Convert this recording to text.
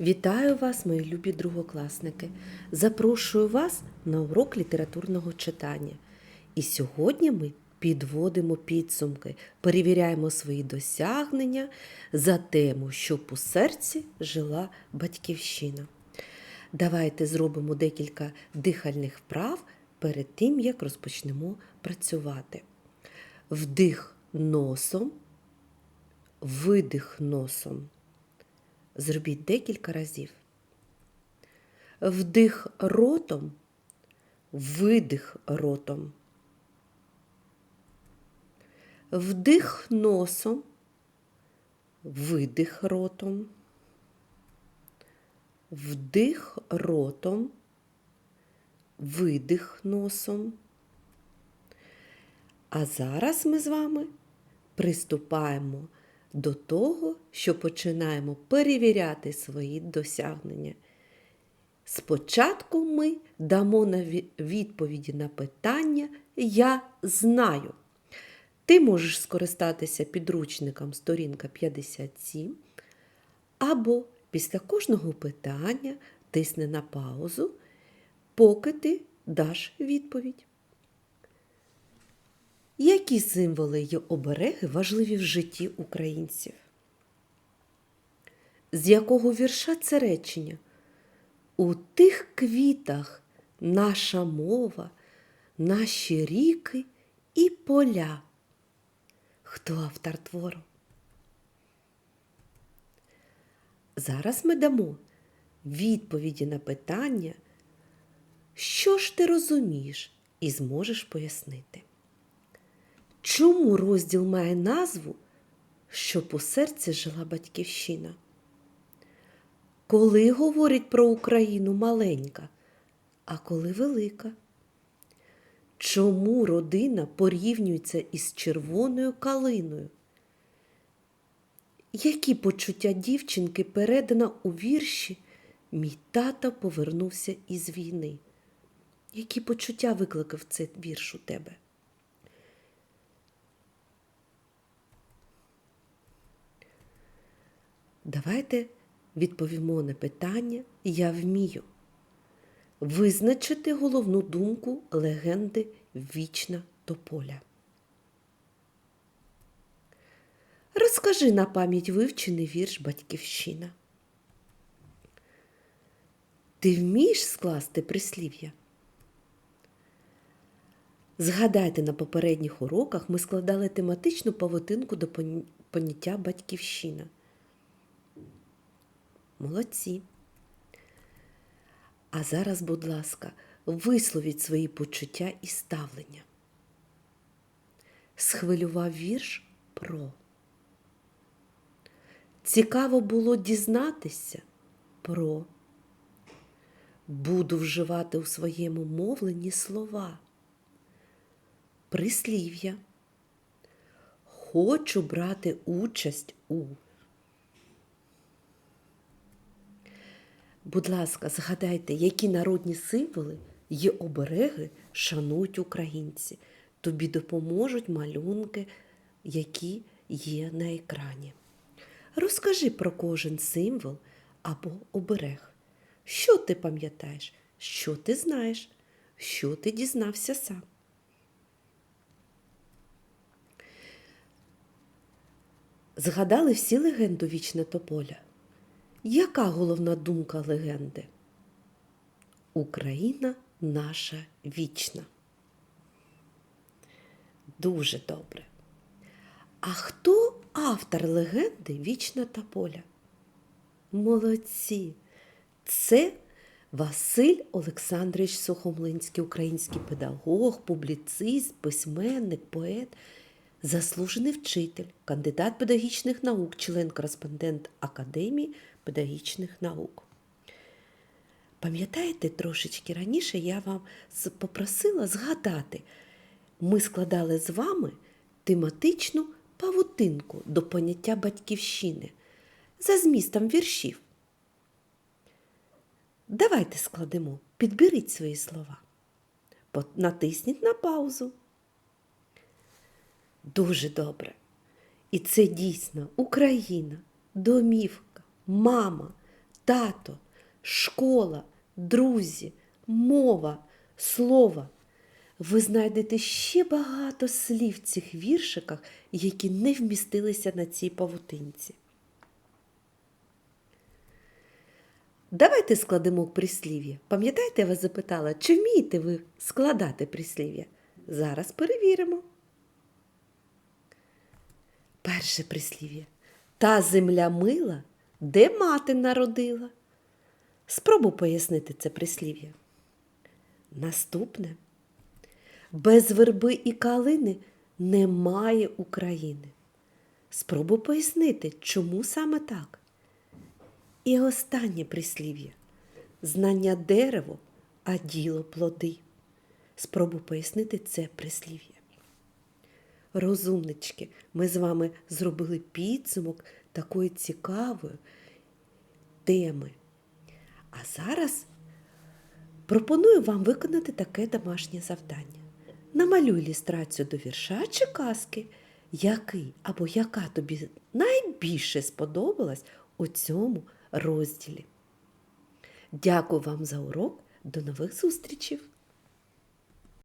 Вітаю вас, мої любі другокласники. Запрошую вас на урок літературного читання. І сьогодні ми підводимо підсумки, перевіряємо свої досягнення за тему, щоб у серці жила батьківщина. Давайте зробимо декілька дихальних вправ перед тим, як розпочнемо працювати. Вдих носом, видих носом. Зробіть декілька разів. Вдих ротом, видих ротом. Вдих носом, видих ротом. Вдих ротом, видих носом. А зараз ми з вами приступаємо до того, що починаємо перевіряти свої досягнення. Спочатку ми дамо відповіді на питання Я знаю. Ти можеш скористатися підручником сторінка 57, або після кожного питання тисни на паузу, поки ти даш відповідь. Які символи й обереги важливі в житті українців? З якого вірша це речення? У тих квітах наша мова, наші ріки і поля. Хто автор твору? Зараз ми дамо відповіді на питання, що ж ти розумієш і зможеш пояснити. Чому розділ має назву Щоб у серці жила батьківщина? Коли говорить про Україну маленька, а коли велика? Чому родина порівнюється із червоною калиною? Які почуття дівчинки передано у вірші Мій тато повернувся із війни? Які почуття викликав цей вірш у тебе? Давайте відповімо на питання Я вмію. Визначити головну думку легенди Вічна Тополя. Розкажи на пам'ять вивчений вірш Батьківщина. Ти вмієш скласти прислів'я? Згадайте, на попередніх уроках ми складали тематичну павутинку до поняття батьківщина. Молодці. А зараз, будь ласка, висловіть свої почуття і ставлення. Схвилював вірш про. Цікаво було дізнатися про. Буду вживати у своєму мовленні слова. Прислів'я. Хочу брати участь у. Будь ласка, згадайте, які народні символи є обереги шанують українці. Тобі допоможуть малюнки, які є на екрані. Розкажи про кожен символ або оберег. Що ти пам'ятаєш, що ти знаєш, що ти дізнався сам. Згадали всі легенду Вічне Тополя? Яка головна думка легенди? Україна наша вічна. Дуже добре. А хто автор легенди Вічна Тополя? Молодці! Це Василь Олександрович Сухомлинський, український педагог, публіцист, письменник, поет, заслужений вчитель, кандидат педагогічних наук, член-кореспондент Академії педагогічних наук. Пам'ятаєте, трошечки раніше я вам попросила згадати, ми складали з вами тематичну павутинку до поняття батьківщини за змістом віршів. Давайте складемо, підберіть свої слова. Натисніть на паузу. Дуже добре. І це дійсно Україна, домівка, мама, тато, школа, друзі, мова, слово. Ви знайдете ще багато слів в цих віршиках, які не вмістилися на цій павутинці. Давайте складемо прислів'я. Пам'ятаєте, я вас запитала, чи вмієте ви складати прислів'я? Зараз перевіримо. Перше прислів'я. Та земля мила, де мати народила. Спробуй пояснити це прислів'я. Наступне. Без верби і калини немає України. Спробуй пояснити, чому саме так. І останнє прислів'я. Знання дерево, а діло плоди. Спробуй пояснити це прислів'я. Розумнички, ми з вами зробили підсумок такої цікавої теми. А зараз пропоную вам виконати таке домашнє завдання. Намалюй ілюстрацію до вірша чи казки, який або яка тобі найбільше сподобалась у цьому розділі. Дякую вам за урок. До нових зустрічей!